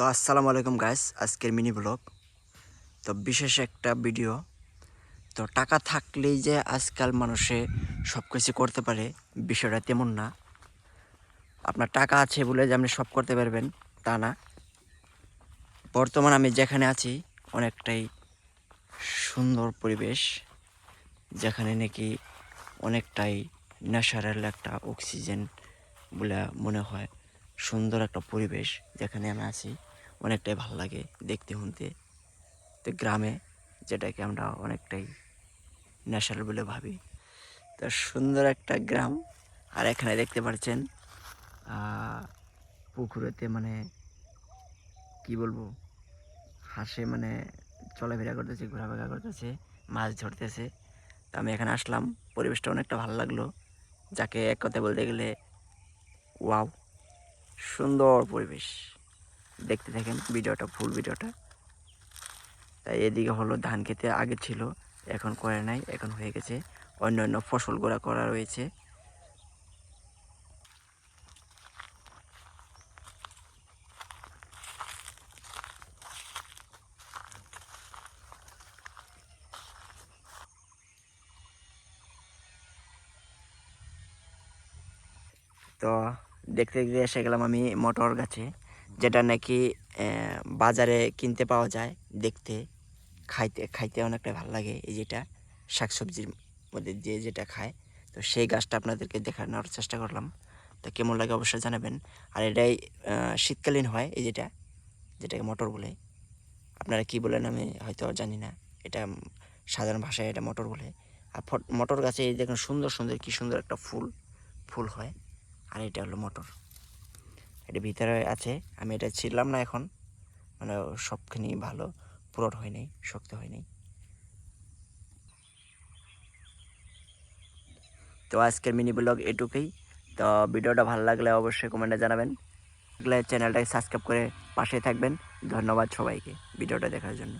তো আসসালামু আলাইকুম গাইস আজকের মিনি ব্লগ তো বিশেষ একটা ভিডিও তো টাকা থাকলেই যে আজকাল মানুষে সব কিছু করতে পারে, বিষয়টা তেমন না। আপনার টাকা আছে বলে যে আপনি সব করতে পারবেন, তা না। বর্তমান আমি যেখানে আছি, অনেকটাই সুন্দর পরিবেশ, যেখানে নাকি অনেকটাই ন্যাচারাল একটা অক্সিজেন বলে মনে হয়। সুন্দর একটা পরিবেশ যেখানে আমি আছি। অনেকটাই ভালো লাগে দেখতে শুনতে। তো গ্রামে যেটাকে আমরা অনেকটাই ন্যাচারাল বলে ভাবি। তো সুন্দর একটা গ্রাম। আর এখানে দেখতে পাচ্ছেন পুকুরেতে মানে কি বলব, হাসে মানে চলাফেরা করতেছে, ঘোরাফেরা করতেছে, মাছ ধরতেছে। তো আমি এখানে আসলাম, পরিবেশটা অনেকটা ভালো লাগল। যাকে এক কথায় বলতে গেলে, ওয়াও, সুন্দর পরিবেশ। দেখতে থাকেন ভিডিওটা, ফুল ভিডিওটা। তাই এদিকে হলো ধান খেতে আগে ছিল, এখন করে নাই, এখন হয়ে গেছে। অন্য অন্য ফসলগুলো করা রয়েছে। তো দেখতে দেখতে এসে গেলাম আমি মটর গাছে। যেটা নাকি বাজারে কিনতে পাওয়া যায় দেখতে, খাইতে খাইতে অনেকটা ভালো লাগে এই যেটা, শাকসবজির মধ্যে যে যেটা খায়। তো সেই গাছটা আপনাদেরকে দেখানোর চেষ্টা করলাম। তো কেমন লাগে অবশ্যই জানাবেন। আর এটাই শীতকালীন হয় এই যেটা, যেটাকে মটর বলে। আপনারা কি বলেন আমি হয়তো জানি না। এটা সাধারণ ভাষায় এটা মটর বলে। আর মটর গাছে দেখুন সুন্দর সুন্দর, কি সুন্দর একটা ফুল ফুল হয়। আর এটা হলো মটর। এটা ভিতরে আছে। আমি এটা ছিললাম না এখন। মানে সবখানি ভালো। পুরট হয় নাই, শক্ত হয় নাই। তো আজকের মিনি ব্লগ এটুকুই। তো ভিডিওটা ভালো লাগলে অবশ্যই কমেন্টে জানাবেন। চ্যানেলটাকে সাবস্ক্রাইব করে পাশে থাকবেন। ধন্যবাদ সবাইকে ভিডিওটা দেখার জন্য।